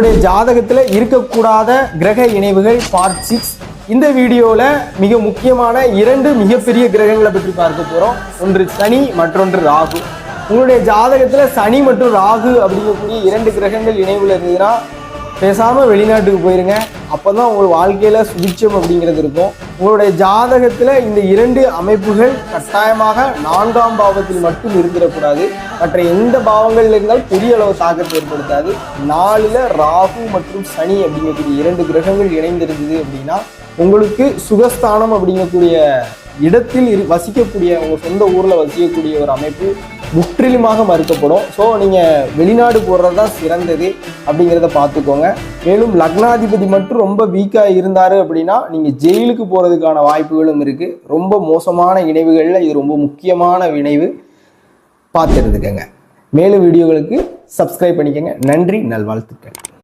உங்களுடைய ஜாதகத்தில் இருக்கக்கூடாத கிரக இணைவுகள் பார்ட் சிக்ஸ் இந்த வீடியோவில் மிக முக்கியமான இரண்டு மிகப்பெரிய கிரகங்களை பற்றி பார்க்க போகிறோம் ஒன்று சனி மற்றொன்று ராகு. உங்களுடைய ஜாதகத்தில் சனி மற்றும் ராகு அப்படிங்கக்கூடிய இரண்டு கிரகங்கள் இணைவில் இருந்ததுன்னா பேசாமல் வெளிநாட்டுக்கு போயிருங்க. அப்போ தான் உங்கள் வாழ்க்கையில் சுபிட்சம் அப்படிங்கிறது இருக்கும். உங்களுடைய ஜாதகத்தில் இந்த இரண்டு அமைப்புகள் கட்டாயமாக நான்காம் பாவத்தில் மட்டும் இருந்துடக்கூடாது. மற்ற எந்த பாவங்கள் இருந்தால் பெரிய அளவு தாக்கத்தை ஏற்படுத்தாது. நாளில் ராகு மற்றும் சனி அப்படிங்கக்கூடிய இரண்டு கிரகங்கள் இணைந்திருந்தது அப்படின்னா உங்களுக்கு சுகஸ்தானம் அப்படிங்கக்கூடிய இடத்தில் இரு வசிக்கக்கூடிய உங்கள் சொந்த ஊரில் வசிக்கக்கூடிய ஒரு அமைப்பு முற்றிலுமாக மறுக்கப்படும். ஸோ நீங்கள் வெளிநாடு போடுறது தான் சிறந்தது அப்படிங்கிறத பார்த்துக்கோங்க. மேலும் லக்னாதிபதி மட்டும் ரொம்ப வீக்காக இருந்தார் அப்படின்னா நீங்கள் ஜெயிலுக்கு போகிறதுக்கான வாய்ப்புகளும் இருக்குது ரொம்ப மோசமான இணைவுகளில் இது ரொம்ப முக்கியமான இணைவு. பார்த்துருந்துக்கங்க. மேலும் வீடியோகளுக்கு சப்ஸ்கிரைப் பண்ணிக்கங்க. நன்றி நல்வாழ்த்துக்கள்.